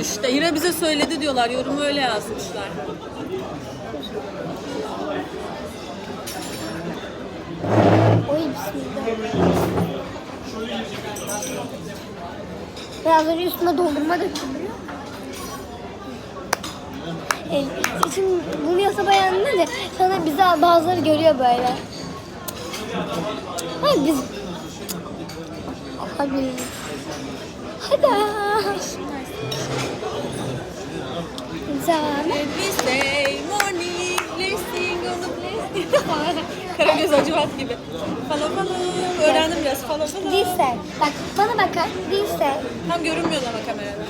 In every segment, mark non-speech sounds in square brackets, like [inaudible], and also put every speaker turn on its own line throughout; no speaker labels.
diyorlar işte. Hira bize söyledi diyorlar. Yorumu öyle yazmışlar.
Oy bismillah. Ben az önce üstüne dondurma döktüm. biliyor musun? E, şimdi bunu yasa bayanında da sana bize bazıları görüyor böyle. Hayır biz... Abi. Hadi. Zaman.
We say morning, let's sing on the place. Karagöz Acıvat gibi. Falan falan. Öğrendim biraz falan falan.
Lise. Bak bana bakar. Lise.
Tam görünmüyor ama kamerada.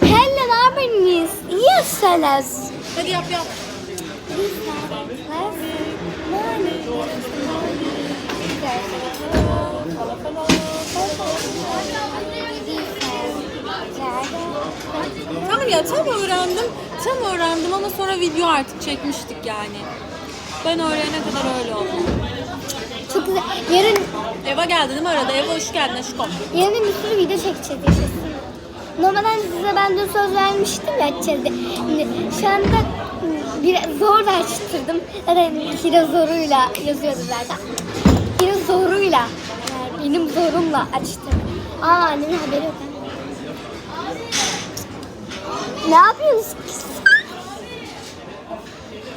Hello, ne yapıyorsunuz? İyi misiniz?
Hadi yap yap. Falan falan. Tamam ya tam öğrendim. Tam öğrendim ama sonra video artık çekmiştik yani. Ben öğrenene kadar öyle oldu.
Çok güzel. Yarın,
Eva geldi değil mi arada? Eva hoş geldin aşkım.
yarın bir sürü video çekeceğiz. yaşasın. Normalde size ben dün söz vermiştim ya açacağız diye. Şimdi Şu anda bir zor da açtırdım. Zaten Hira zoruyla yazıyordu zaten. Hira zoruyla. Yani benim zorumla açtım. Aa annemin haberi yok. Ne yapıyorsun kız?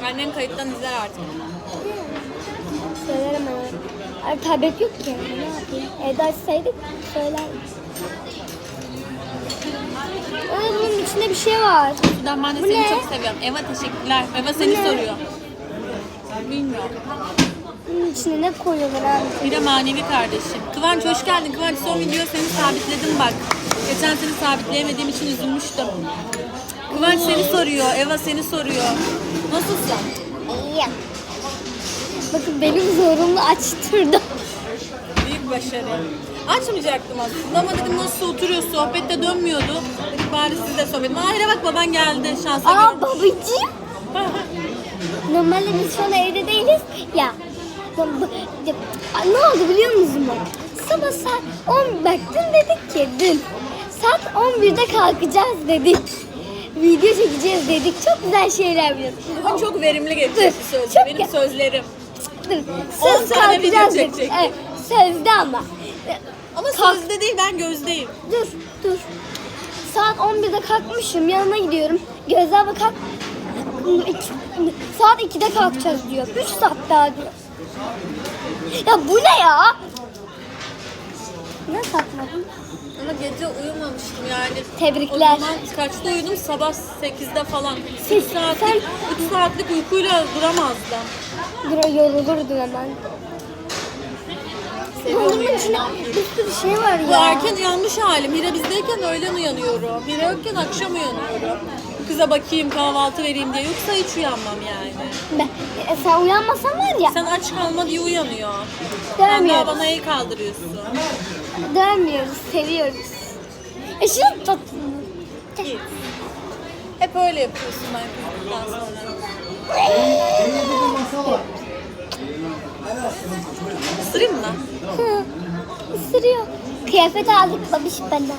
Annem kayıttan izler artık.
Söylerim ama. Ay, tablet yok ki. Ne yapayım? Evde açsaydık söylerdim. Aa, bunun içinde bir şey var.
Ben, ben de
Bu
seni
ne?
çok seviyorum. Eva teşekkürler. Eva seni
ne?
soruyor. Bilmiyorum.
Bunun içine ne koyuyorlar abi?
Bir de manevi kardeşim. Kıvanç hoş geldin. Kıvanç son video seni sabitledim bak. Geçen seni sabitleyemediğim için üzülmüştüm. Kıvanç seni soruyor. Eva seni soruyor. Nasılsın?
İyi. Bakın benim zorumla açtırdım.
Büyük başarı. Açmayacaktım aslında ama dedim nasıl oturuyor sohbette dönmüyordu. Dedik bari siz de sohbet. Mahir'e bak baban geldi şansa
Aa
gel.
babacığım. Normalde biz şu an evde değiliz. Ya. ya bu- ya, ne oldu biliyor musun bak? Sabah saat 10 bak dün dedik ki dün saat 11'de kalkacağız dedik. Video çekeceğiz dedik. Çok güzel şeyler yapıyoruz.
Bugün çok verimli geçecek bir söz.
Çok
Benim sözlerim.
Dur, Söz
tane video
kalkacağız dedik.
çekecektik.
Evet, sözde ama.
Ama
Kalk.
sözde değil ben gözdeyim.
Dur dur. Saat 11'de kalkmışım yanına gidiyorum. Gözler bakar. Saat 2'de kalkacağız diyor. 3 saat daha diyor. Ya bu ne ya? Ne sakladın?
Ama gece uyumamıştım yani.
Tebrikler.
O zaman kaçta uyudum? Sabah 8'de falan. 3
Siz-
saatlik,
sen-
3 saatlik uykuyla duramazdım.
Dur yorulurdun hemen.
Yani,
içinde bir sürü şey var
Bu
ya.
erken uyanmış halim. Hira bizdeyken öğlen uyanıyorum. Hira yokken akşam uyanıyorum. Bu Kıza bakayım kahvaltı vereyim diye. Yoksa hiç uyanmam yani.
Ben, e, sen uyanmasan var ya
Sen aç kalma diye uyanıyor. Sen daha bana el kaldırıyorsun.
Dövmüyoruz, seviyoruz. E şunu tut.
Git. Hep öyle yapıyorsun ben kızdıktan sonra. Isırayım mı?
Hı, ısırıyor. Kıyafet aldık babiş benden.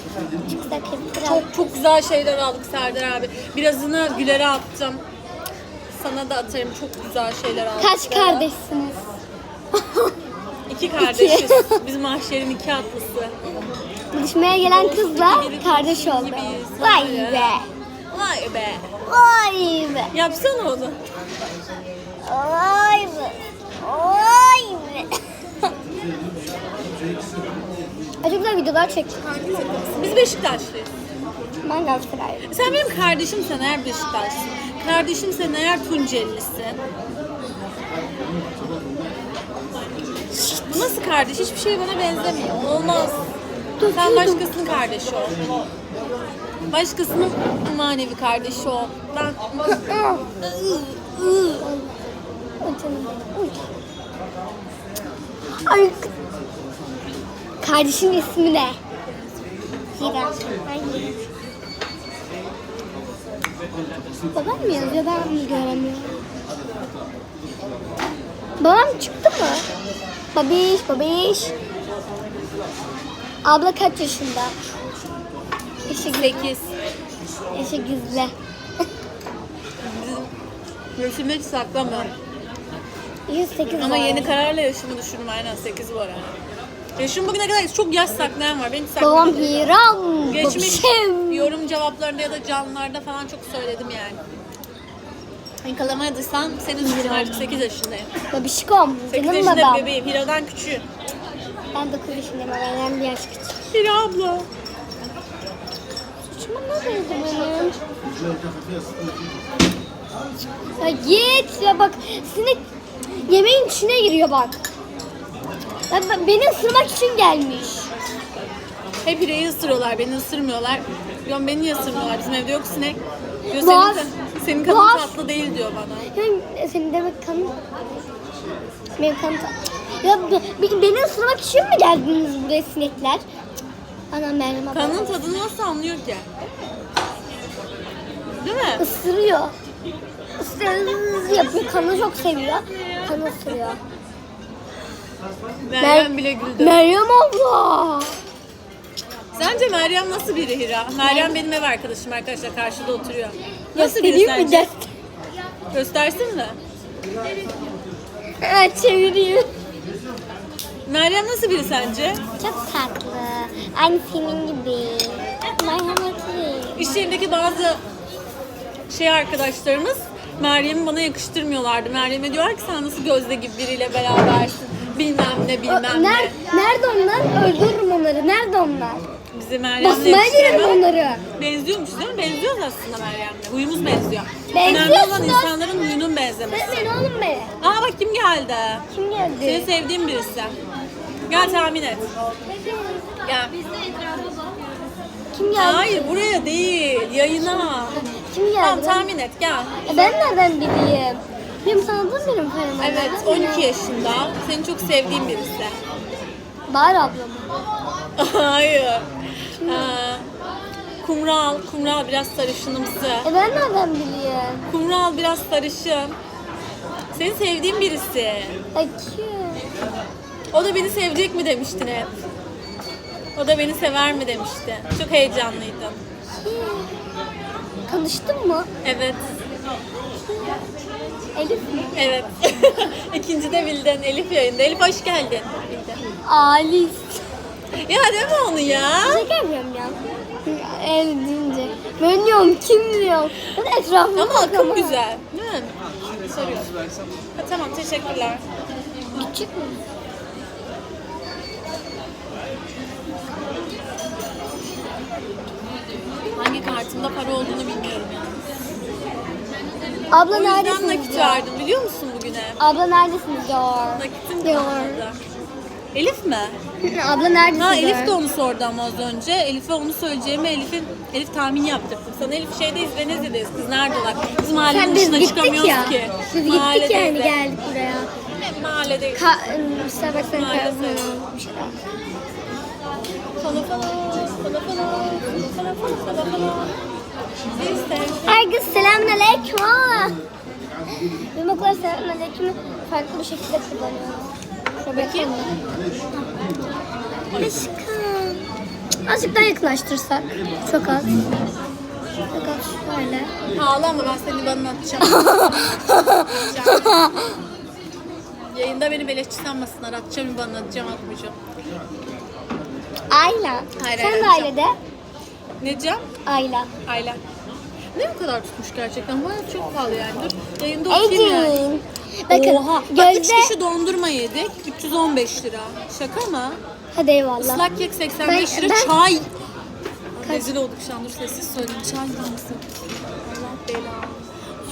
Çok güzel kıyafetler aldık.
Çok çok güzel şeyler aldık Serdar abi. Birazını Güler'e attım. Sana da atarım. Çok güzel şeyler aldık.
Kaç kardeşsiniz? [laughs]
İki kardeşiz. Biz mahşerin iki atlısı.
Buluşmaya gelen kızla kardeş oldu. Vay be.
Vay be.
Vay be.
Yapsana onu.
Vay be. Vay be. Güzel videolar çektik.
Biz Beşiktaşlıyız.
Ben Galatasaraylıyım.
Sen benim kardeşimsen eğer Beşiktaşlısın. Kardeşimsen eğer Tunceli'lisin. Bu nasıl kardeş? Hiçbir şey bana benzemiyor. Olmaz. Sen başkasının kardeşi ol. Başkasının manevi kardeşi ol. Ben
Ay. Kardeşin ismi ne? Hira. Babam mı yazıyor ben mi göremiyorum? Babam çıktı mı? Babiş, babiş. Abla kaç yaşında? Teşekkür
8.
Yaşı gizli.
Yaşımı hiç saklamıyorum.
108
Ama
var.
yeni kararla yaşımı düşürdüm aynen 8 bu ara. Yaşım bugüne kadar çok yaş saklayan var. Ben hiç
Babam
saklamadım.
Hiram.
Geçmiş
babişim.
yorum cevaplarında ya da canlılarda falan çok söyledim yani. Yakalamadıysan senin suçun artık 8 yaşındayım.
Babişkom.
8
Canım
yaşında
babam.
bebeğim. Hira'dan küçüğüm.
Ben 9 yaşındayım benden bir yaş küçük.
Hira abla.
Saçıma ne oldu benim? Ya git ya bak sinek yemeğin içine giriyor bak. Ya ben- beni ısırmak için gelmiş.
Hep Hira'yı ısırıyorlar. Beni ısırmıyorlar. Diyorum beni niye ısırmıyorlar? Bizim evde yok sinek. Diyor
Var.
senin, senin kanın
Var.
tatlı değil diyor bana.
Yani senin demek kanın... Benim kanım... Ya be- be- beni ısırmak için mi geldiniz buraya sinekler? Cık. Anam ablam.
Kanın tadını nasıl anlıyor ki? Değil mi?
Isırıyor. Isırıyor yapıyor. Kanı çok seviyor. Kanı ısırıyor.
Meryem bile güldü.
Meryem abla.
Sence Meryem nasıl biri Hira? Meryem benim ev arkadaşım arkadaşlar karşıda oturuyor. Nasıl biri
Göstereyim mi?
sence?
Göster.
Göstersin mi?
Evet çeviriyor.
Meryem nasıl biri sence?
Çok tatlı. Aynı senin gibi. Merhametli.
İş yerindeki bazı şey arkadaşlarımız Meryem'i bana yakıştırmıyorlardı. Meryem'e diyorlar ki sen nasıl Gözde gibi biriyle berabersin. Bilmem ne bilmem
Nerede,
ne.
nerede onlar? Öldürürüm onları. Nerede onlar?
Bizi Meryem'le
Basmaya girerim
yakıştıramıyor.
onları.
Benziyormuş değil mi? Benziyoruz aslında Meryem'le. Huyumuz benziyor.
Benziyorsunuz.
Önemli olan insanların huyunun benzemesi.
Sen oğlum be.
Aa bak kim geldi?
Kim geldi?
Seni sevdiğim birisi. Gel tahmin et. Gel.
Kim geldi?
Hayır buraya değil. Yayına.
Kim geldi?
Tamam tahmin et gel.
E ben nereden bileyim? Benim tanıdığım benim param.
Evet 12 yaşında. Seni çok sevdiğim birisi.
Bahar abla mı? [laughs]
Hayır. Ee, kumral. Kumral biraz sarışınımsı.
E ben nereden bileyim?
Kumral biraz sarışın. Seni sevdiğim birisi.
Kim?
O da beni sevecek mi demiştin hep. O da beni sever mi demişti. Çok heyecanlıydım.
Tanıştın mı?
Evet.
Elif mi?
Evet. [laughs] İkinci de bildin. Elif yayında. Elif hoş geldin. Bildin.
Alice.
Ya deme onu ya.
Yapıyorum ya. El deyince. Ben diyorum kim diyorum. Ben etrafıma
Ama akım güzel. Değil mi? Soruyorsun. Ha, tamam teşekkürler.
Küçük mü?
Hangi kartımda para olduğunu bilmiyorum yani.
Abla
O yüzden
neredesiniz
nakit verdim biliyor musun bugüne?
Abla neredesiniz ya?
Nakitim
Diyor.
kalmadı. Elif mi?
Abla neredesiniz
Ha? Elif de onu sordu ama az önce. Elif'e onu söyleyeceğimi Elif'in Elif tahmin yaptırdım. Sana Elif şeydeyiz Venezia'dayız. Kız neredeler? Biz mahallenin
Sen biz
dışına
gittik
çıkamıyoruz
ya.
ki.
Biz gittik
Mahalledeyiz
yani
de.
geldik buraya.
Hep mahalledeyiz.
Ka Starbucks'tan
Maalesef.
kahve bir şeyler.
Fala fala, fala fala, fala fala, fala fala. Neyse.
Herkese selamünaleyküm. Benim okula selamünaleyküm'ü farklı bir şekilde kullanıyorum.
Bakayım.
Aşkım. Azıcık daha yakınlaştırsak. Çok az. Çok az şöyle.
Ağlama ben seni bana atacağım. Atacağım. [laughs] Yayında beni beleşçi sanmasınlar. Atacağım bana atacağım atmayacağım.
Ayla.
Hayır,
Sen de de.
Ne diyeceğim?
Ayla.
Ayla. Ne bu kadar tutmuş gerçekten? Baya çok pahalı yani. Dur yayında okuyayım yani.
Bakın
Oha. Bak 3
gözde.
kişi dondurma yedik. 315 lira. Şaka mı?
Hadi eyvallah.
Islak kek 85
Ben-
lira.
ben-
Çay. Rezil olduk şu an. Dur sessiz söyleyeyim. Çay mısın? Allah bela.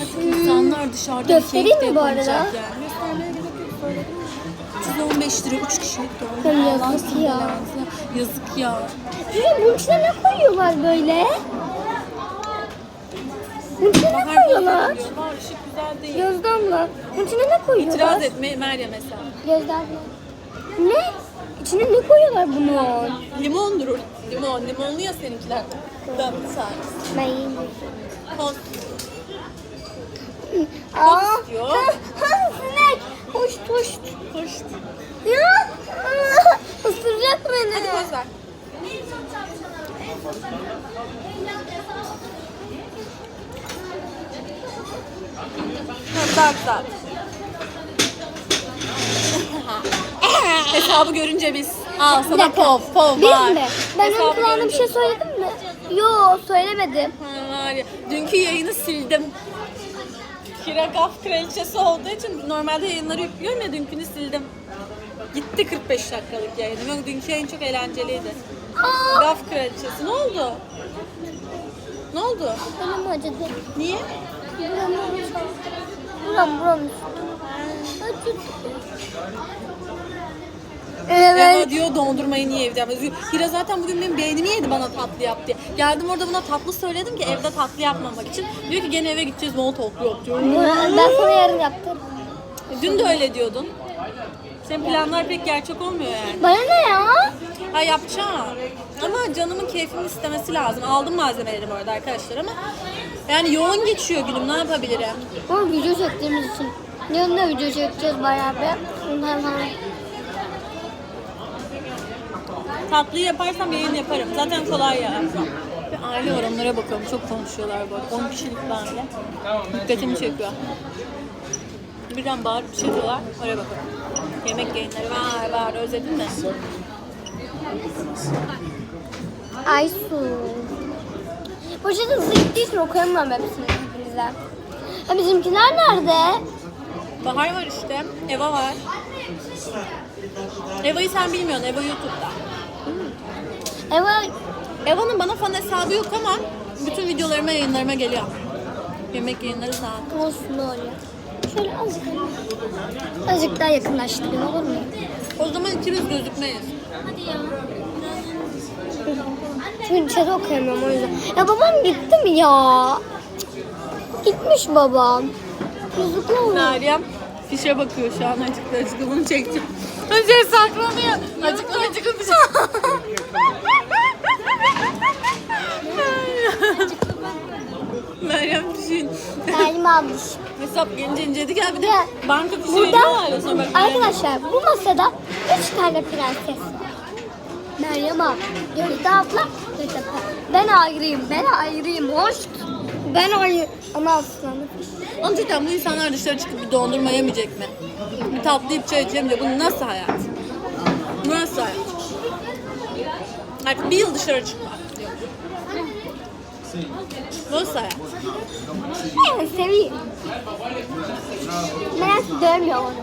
Artık insanlar dışarıda
Göstereyim
kek de
mi bu arada?
yapamayacak yani. Göstermeye gerek yok. Söyledim mi? 315 lira 3 kişilik dondurma.
yazık ya.
belanı. Yazık ya.
Ya bunun içine ne koyuyorlar böyle? Bunun içine ne koyuyorlar?
Var ışık güzel değil.
Gözde abla. Bunun içine ne koyuyorlar?
İtiraz etme Meryem mesela.
Gözde abla. Ne? İçine ne koyuyorlar bunun?
Limondur o. Limon. Limonlu ya seninkiler. Tatlı sadece.
Ben yiyeyim.
Tost.
Aa,
istiyor.
sinek. Hoş hoş.
Hoş.
Ya. Isıracak beni.
Hadi poz ver. Dark Zat. [laughs] Hesabı görünce biz. Al sana
dakika.
pov, pov
Biz
var.
mi? Ben
Hesabı
ön planda bir
görünce-
şey söyledim mi? Yo söylemedim.
Ha, var ya, Dünkü yayını sildim. Kira Gaf kraliçesi olduğu için normalde yayınları yüklüyorum ya dünkünü sildim. Gitti 45 dakikalık yayınım. Yok dünkü yayın çok eğlenceliydi.
Aa,
Gaf kraliçesi ne oldu? Ne oldu?
benim acıdı.
Niye?
Buram buram. Acıdı.
Eva
Evet.
diyor dondurmayı niye evde yapmıyorsun? Hira zaten bugün benim beynimi yedi bana tatlı yap diye. Geldim orada buna tatlı söyledim ki evde tatlı yapmamak için. Diyor ki gene eve gideceğiz tatlı yap diyor.
Ben sana yarın yaptım.
Dün de öyle diyordun. Senin planlar pek gerçek olmuyor yani.
Bana ne ya?
Ha yapacağım. Ama canımın keyfini istemesi lazım. Aldım malzemeleri bu arada arkadaşlar ama yani yoğun geçiyor günüm ne yapabilirim?
Ama video çektiğimiz için. Yarın da video çekeceğiz bayağı bir. Ondan sonra.
Tatlıyı yaparsam yayın yaparım. Zaten kolay ya. Bir aile var onlara bakalım. Çok konuşuyorlar bu arada. 10 kişilik bir aile. Dikkatimi çekiyor. Birden bağırıp bir şey diyorlar. Oraya bakalım. Yemek yayınları var var. Özledin mi?
Aysu. Poşeti hızlı gittiği için okuyamıyorum hepsini hepinizden. Ha bizimkiler nerede?
Bahar var işte. Eva var. Eva'yı sen bilmiyorsun. Eva YouTube'da.
Evet.
Eva'nın bana fan hesabı yok ama bütün videolarıma yayınlarıma geliyor. Yemek yayınları zaten.
Olsun öyle. Şöyle azıcık. Azıcık daha yakınlaştırayım olur mu?
O zaman ikimiz gözükmeyiz.
Çünkü chat okuyamıyorum o yüzden. Ya babam gitti mi ya? Gitmiş babam. Yazıklar olsun.
Meryem fişe bakıyor şu an acıklı acıklı bunu çektim. Şey saklanıyor. Acıklı acıklı bir şey. Meryem fişin
Salim almış.
hesap gelince inceledi gel bir de
Ya,
banka fişi
Burada
veriyorlar ya sonra bak.
arkadaşlar bu masada üç tane prenses var. Meryem abla, Gözde abla, Abla. Ben ayrıyım, ben ayrıyım. Hoş. Ben ayrı. Ama aslanım.
Cidden bu insanlar dışarı çıkıp bir dondurma yemeyecek mi? Bir tatlı yiyip çay içemeyecek. Bu nasıl hayat? Bu nasıl hayat? Artık bir yıl dışarı çıkmak. Nasıl hayat?
Ben. Merak dövmüyor onu.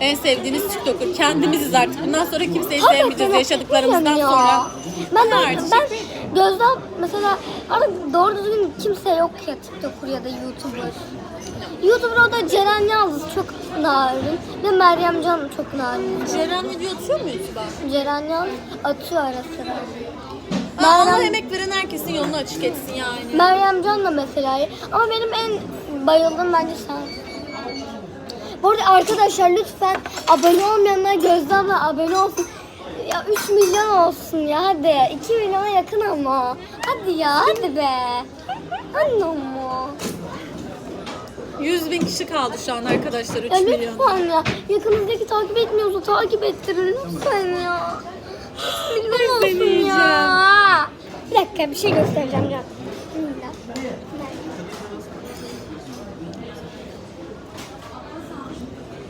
En sevdiğiniz TikToker. Kendimiziz artık. Bundan sonra kimseyi
Hakikaten
sevmeyeceğiz yaşadıklarımızdan
ya.
sonra.
Ben, ben,
artık
ben Gözde mesela artık doğru düzgün kimse yok ya TikToker ya da YouTuber. YouTuber o da Ceren Yalnız çok narin ve Meryem Can çok narin.
Ceren video atıyor mu YouTube'a?
Ceren Yalnız atıyor ara sıra.
Aa, Ona
Meryem,
emek veren herkesin yolunu açık etsin yani.
Meryem Can da mesela ama benim en bayıldığım bence sen. Bu arada arkadaşlar lütfen abone olmayanlar Gözde abla abone olsun. Ya 3 milyon olsun ya hadi. 2 milyona yakın ama. Hadi ya hadi be. Hadi ama.
100 bin kişi kaldı şu an arkadaşlar 3
Ya
milyon.
lütfen ya. Yakınızdaki takip etmiyorsa takip ettirin lütfen ya. 3 milyon olsun
deneyeceğim.
ya. Bir dakika bir şey göstereceğim can. Bismillah.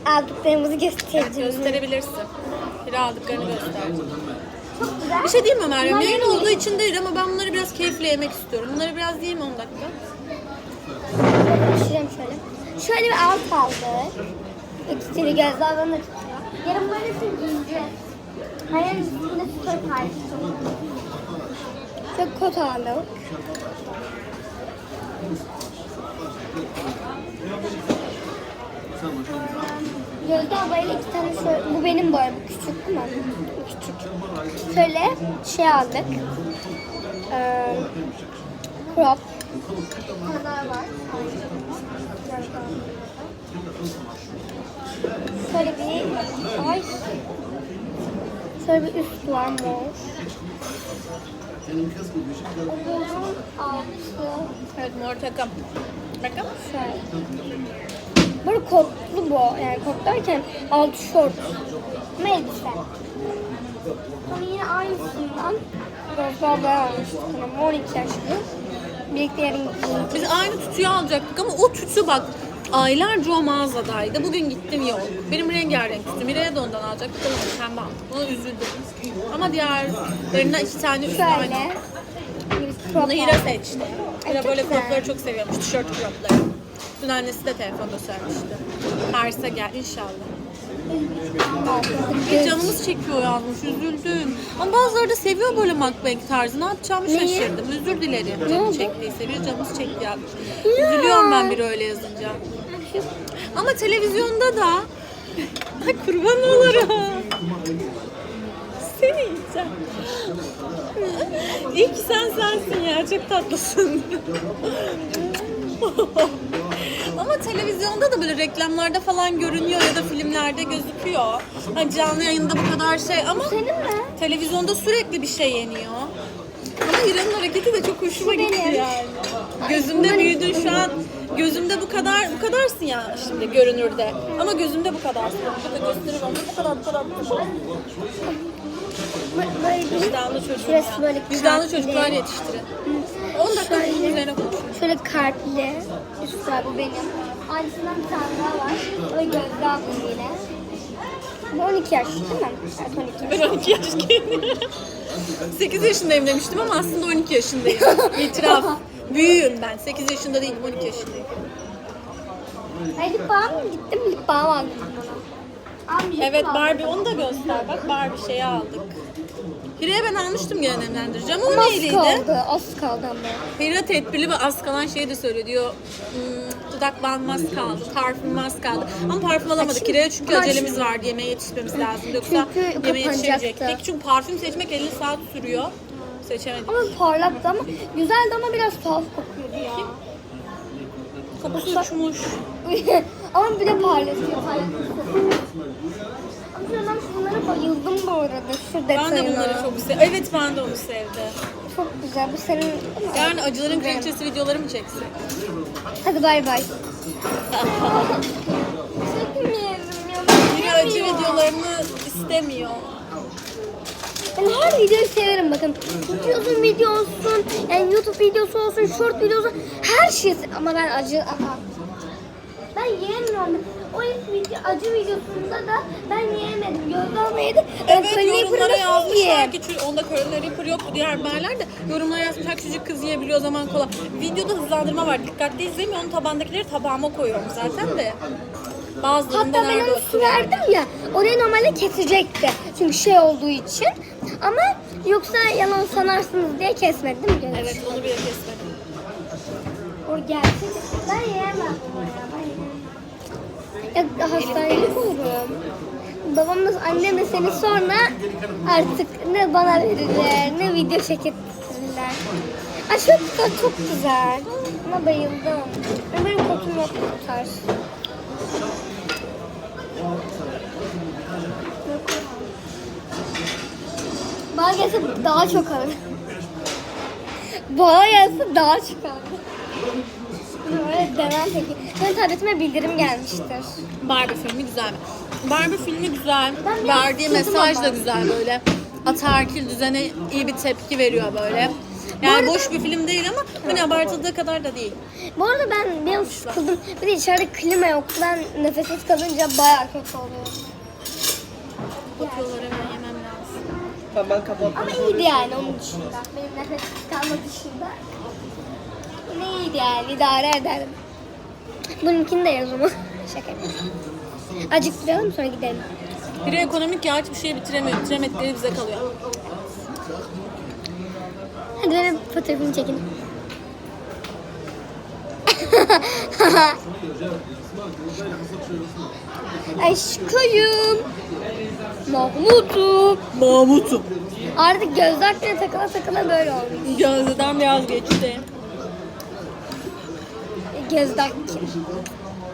Aldıklarımızı göstereceğim.
Gösterebilirsin. Bir aldıklarını göstereceğim.
Çok güzel.
Bir şey diyeyim mi Meryem? Yayın olduğu için değil ama ben bunları biraz keyifle yemek istiyorum. Bunları biraz yiyeyim 10 dakika.
Pişireyim şöyle. Şöyle bir alt aldık. İkisini gözler bana tutuyor. Yarın böylesini giyeceğiz. Hayır üstüne sütör paylaşacağım. Şöyle kot aldık. Gözde ablayla iki tane şöyle, bu benim boyum, küçük değil mi? Küçük. Şöyle şey aldık. Ee, crop. Kadar var. Şöyle bir ay. Şöyle bir üst var mor. Altı
Evet mor takım. Takım.
şöyle. Böyle kotlu bu. Yani kot derken altı şort. Ama elbise. Sonra yine aynısından Gözde ablaya almıştık. Ama 12 yaşlı. Birlikte yarın gideceğiz.
Biz aynı tütüyü alacaktık ama o tütü bak aylarca o mağazadaydı. Bugün gittim yok. Benim rengarenk tütü. Miray'a da ondan alacaktık ama pembe aldım. Ona üzüldüm. Ama diğerlerinden iki tane üstü aynı. Bunu Hira seçti. Hira böyle cropları çok seviyormuş. Tişört cropları. Dün annesi de telefonda söylemişti. Paris'e gel inşallah. Bir canımız çekiyor yalnız üzüldüm. Ama bazıları da seviyor böyle mukbang tarzı. Ne yapacağımı
Neyi?
şaşırdım. Özür dilerim. Canım çektiyse bir canımız çekti yazmış.
Ya.
Üzülüyorum ben biri öyle yazınca. Ama televizyonda da Ay kurban olurum. Seni yiyeceğim. İyi ki sen sensin ya. Çok tatlısın. [laughs] Ama televizyonda da böyle reklamlarda falan görünüyor ya da filmlerde gözüküyor. Hani canlı yayında bu kadar şey ama
Senin mi?
televizyonda sürekli bir şey yeniyor. Ama İran'ın hareketi de çok hoşuma
Şu
gitti
benim.
yani. Gözümde büyüdün şu an. Gözümde bu kadar bu kadarsın ya şimdi görünürde. Ama gözümde bu kadarsın. Burada gösteririm. Bu kadar bu kadar bu kadar.
Böyle bir
Vicdanlı
Şurası böyle
Vicdanlı çocuklar yetiştirin. 10 dakika bunun üzerine konuşuruz.
Şöyle kalpli. Üstü var bu benim. Aynısından bir tane daha var. O gözlü aldım yine. Bu 12 yaş değil mi? Evet 12 yaş.
Ben 12 yaşındayım. 8 yaşındayım demiştim ama aslında 12 yaşındayım. [laughs] İtiraf. Büyüğüm ben. 8 yaşında değilim 12 yaşındayım.
Ay lip balm? Gittim lip balm aldım bana. Abi,
Evet. Barbie onu da göster. Bak Barbie şeyi aldık. Hira'ya ben almıştım gene nemlendireceğim. O
az
neyliydi?
kaldı. Az kaldı ama.
Hira tedbirli ve az kalan şeyi de söylüyor. Diyor "Hmm, dudak balmım az kaldı, parfümüm az kaldı. Ama parfüm alamadık. Hira'ya çünkü
Aç.
acelemiz vardı. Yemeğe yetişmemiz lazım. Yoksa
Çünkü
yemeğe
kapanacaktı.
yetişemeyecektik. Çünkü parfüm seçmek 50 saat sürüyor. Seçemedik.
Ama parlaktı ama güzeldi ama biraz tuhaf kokuyordu ya.
Kapısı uçmuş. [laughs]
ama bir de parlatıyor. parlatıyor. Ben bayıldım bu arada. Şu
Ben
detayına.
de bunları çok sevdim. Evet ben de onu sevdim.
Çok güzel. Bu senin...
Yani acıların kraliçesi videoları mı çeksek?
Hadi bay bay. Çekmeyelim ya.
Acı videolarını istemiyor.
Ben her videoyu severim bakın. Çünkü uzun video olsun, yani YouTube videosu olsun, short videosu her şey ama ben acı aha. Ben yiyemiyorum. O ilk video, acı videosunda da ben yiyemedim. Gözlem yedi. Ben
Evet yorumlara yazmışlar
yiyeyim.
ki çünkü onda Carolina Reaper yoktu diğer haberler de yorumlara yazmışlar küçücük kız yiyebiliyor o zaman kolay. Videoda hızlandırma var dikkatli izlemiyor onun tabandakileri tabağıma koyuyorum zaten de. Bazılarında
Hatta ben
nerede
onu su verdim ya, orayı normalde kesecekti. Çünkü şey olduğu için. Ama yoksa yalan sanarsınız diye kesmedi değil mi? Gönül?
Evet onu bile kesmedim.
O gerçek. Ben yiyemem. ben yiyemem. Ya hastanelik olurum. Babamız anneme seni sonra artık ne bana verirler ne video çekettirirler. Çok güzel, çok güzel. Buna bayıldım. Benim kotum yok bu tarz. Bana gelse daha çok alır. [laughs] Bana gelse daha çok alır. Böyle devam peki. Benim tabletime bildirim gelmiştir.
Barbie filmi güzel? Barbie filmi güzel.
Ben biraz
Verdiği
sıkıldım
mesaj da
ama.
güzel böyle. Ataerkil düzene iyi bir tepki veriyor böyle. Yani
arada-
boş bir film değil ama hani abartıldığı kadar da değil.
Bu arada ben biraz sıkıldım. Bir de içeride klima yok. Ben nefessiz kalınca bayağı kötü oluyor.
Bakıyorlar hemen yemem lazım.
Tamam ben kapattım.
Ama iyiydi yani onun dışında. Benim nefessiz kalma dışında. Ne iyiydi yani idare ederdim. Bununkini de yaz ama. Şaka yapıyorum. Acıktıralım sonra gidelim.
Biri ekonomik ya hiçbir şey bitiremiyor. Bitiremedikleri bize kalıyor.
Hadi benim fotoğrafımı çekin. [laughs] Aşkım. Mahmut'um.
Mahmut'um.
Artık gözlükle takıla takıla böyle olmuş.
Gözde'den biraz geçti.
Gözlük.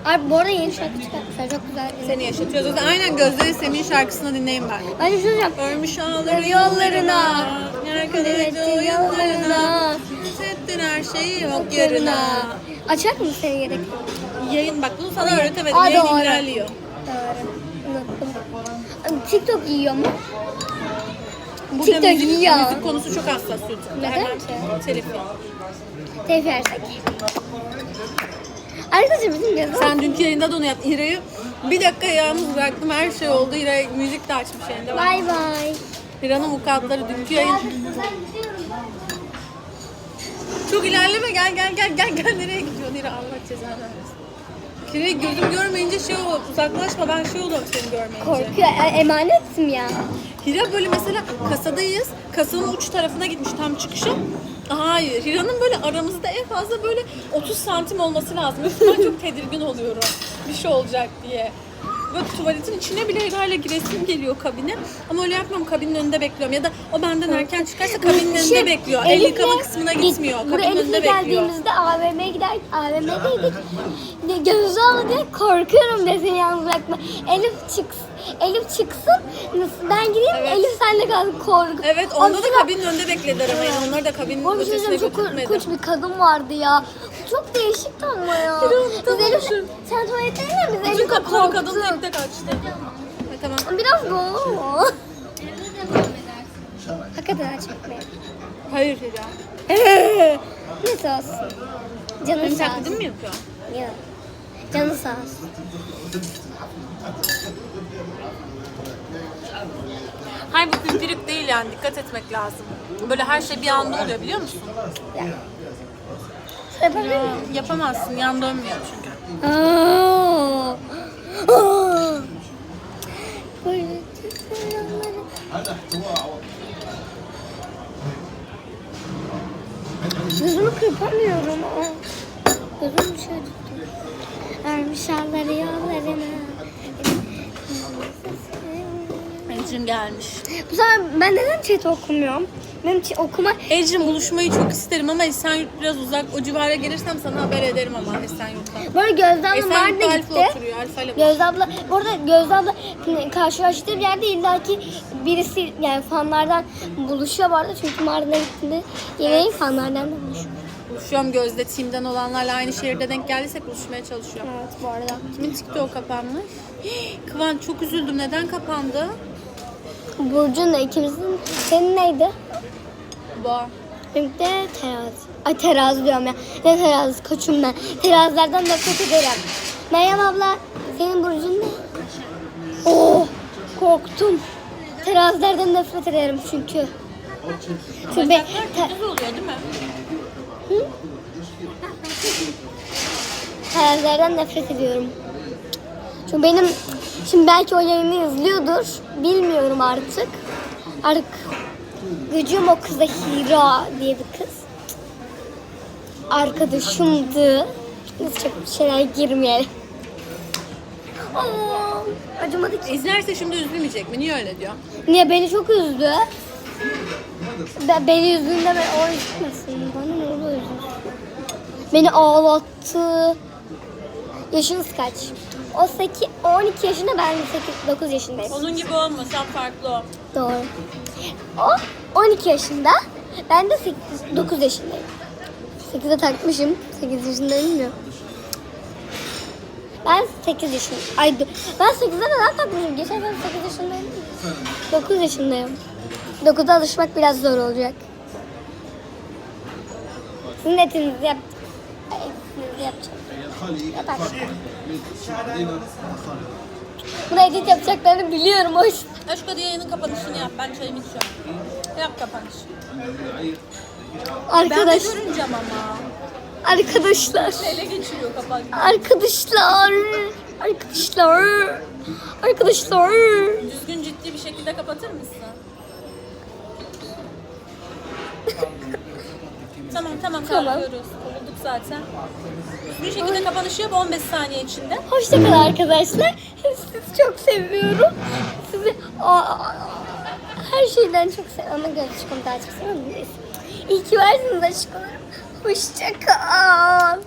Abi bu arada yeni şarkı çıkartmışlar. Çok güzel.
Seni yaşatıyoruz. Zaten aynen Gözde'yi Semih'in şarkısını dinleyin ben.
Ben de şunu diyeceğim.
Ölmüş ağları
Yollarına, evet,
yollarına. Hissettin her şeyi yok yarına
Açar mısın seni gerek?
Yayın bak bunu sana öğretemedim.
Aa,
Yayın
doğru.
ilerliyor.
Doğru. Unuttum. TikTok yiyor mu?
Burada
TikTok
müzik,
yiyor.
müzik konusu çok hassas YouTube'da.
Neden
Hemen
ki?
telif.
Telif yersek. Arkadaşlar bizim gözüm.
Sen dünkü yayında da onu yaptın. İra'yı bir dakika yalnız bıraktım. Her şey oldu. İra müzik de açmış yayında.
Bay bay.
İra'nın mukatları dünkü yayın. Çok ilerleme gel gel gel gel gel nereye gidiyorsun İra Allah cezanı vermesin. Kire gözüm görmeyince şey ol uzaklaşma ben şey oluyorum seni görmeyince.
Korkuyor. E, emanetim ya.
Hira böyle mesela kasadayız. Kasanın uç tarafına gitmiş tam çıkışa. Hayır. Hira'nın böyle aramızda en fazla böyle 30 santim olması lazım. Ben çok tedirgin oluyorum. Bir şey olacak diye. Böyle tuvaletin içine bile Hira'yla giresim geliyor kabine. Ama öyle yapmıyorum. Kabinin önünde bekliyorum. Ya da o benden erken çıkarsa kabinin önünde
Şey,
bekliyor. El
Elif'le
yıkama kısmına
git-
gitmiyor.
Buraya
Kabinin
Elif'le
önünde bekliyor.
geldiğimizde AVM'ye gider, AVM'deydik. De, gözü aldı diye korkuyorum de seni yalnız bırakma. Elif çıksın. Elif çıksın. Ben gideyim
Evet.
Elif senle kalsın korku.
Evet
Ama
onda da
mesela-
kabinin önünde bekledi arabayı. Onlar da kabinin
Oğlum bir şey
ötesine
çok
götürmedi.
korkunç bir kadın vardı ya. Çok değişikti ama ya. Biz Elif, sen tuvaletteydin ya biz Elif'le
kapıları kadın
korktuk.
tek tek açtı. Ha, tamam.
Biraz doğru mu? Hakikaten açmak mı?
Hayır Hira. [laughs]
Neyse olsun. Canın
Benim
sağ
taklidim
olsun.
mi yapıyor?
Ya. Canı sağ olsun.
Hayır bu pimpirik değil yani dikkat etmek lazım. Böyle her şey bir anda oluyor biliyor musun?
Ya. Yapabilir miyim?
Yapamazsın yan dönmüyor çünkü.
Aa. Aa. Böyle selamları- Gözümü kırpamıyorum. Aa. Gözüm şey tuttu. Vermiş alları yollarına.
Ecrin gelmiş.
Bu sefer ben neden chat okumuyorum? Benim chat okuma...
Ecrin buluşmayı çok isterim ama Esenyurt biraz uzak. O civara gelirsem sana haber ederim ama Esenyurt'tan.
Bu arada Gözde abla
Esenyurt'ta
Mardin'e
Alfa
gitti.
oturuyor. Alfa ile
Gözde abla, bu arada Gözde abla karşılaştığı bir yerde illaki birisi yani fanlardan buluşuyor bu arada çünkü Mardin'e gittiğinde yine fanlardan da buluşuyor.
buluşuyorum Gözde Team'den olanlarla aynı şehirde denk geldiysek buluşmaya çalışıyorum.
Evet bu arada.
Kimin TikTok kapanmış? [gasps] Kıvanç çok üzüldüm. Neden kapandı?
Burcu'nun da ikimizin, senin neydi?
Bu.
Benimki de terazi. Ay terazi diyorum ya. Ne terazi koçum ben. Terazilerden nefret ederim. Meryem abla senin burcun ne? Oh korktum. Terazilerden nefret ederim çünkü. Çünkü ben- te-
oluyor değil mi?
Terazilerden nefret ediyorum. Çünkü benim şimdi belki o yayını izliyordur. Bilmiyorum artık. Artık gıcığım o kıza Hira diye bir kız. Arkadaşımdı. Biz çok bir şeyler girmeyelim. Aa, acımadı ki.
İzlerse şimdi üzülmeyecek mi? Niye öyle diyor?
Niye beni çok üzdü? Ben, beni üzdüğünde ben o üzülmesin. Bana ne olur üzülsün. Beni ağlattı. Yaşınız kaç? O 8, 12 yaşında ben 8, 9 yaşındayım.
Onun gibi olma. Sen farklı ol.
Doğru. O 12 yaşında. Ben de 8, 9 yaşındayım. 8'e takmışım. 8 yaşındayım ya. Ben 8 yaşındayım. Ay ben 8'e neden takmışım? Geçen sene 8 yaşındayım. 9 yaşındayım. 9'a alışmak biraz zor olacak. Sizin etinizi yap. Etinizi yapacağım. Yap artık. Bunu edit yapacaklarını biliyorum. Yüzden.
Aşk hadi yayının kapanışını yap. Ben çayımı içiyorum. Yap kapanış. Ben de
Arkadaş,
görüneceğim ama.
arkadaşlar.
Ele geçiriyor kapan.
Arkadaşlar. Arkadaşlar. Arkadaşlar.
Düzgün ciddi bir şekilde kapatır mısın? [laughs] tamam tamam
Tamam.
Zaten. Düzgün şekilde kapanışı yap 15 saniye içinde.
Hoşçakalın arkadaşlar. Sizi çok seviyorum. Sizi her şeyden çok seviyorum. Ama göz çıkım daha çok seviyorum. Neyse. İyi ki varsınız aşklarım. Hoşçakal.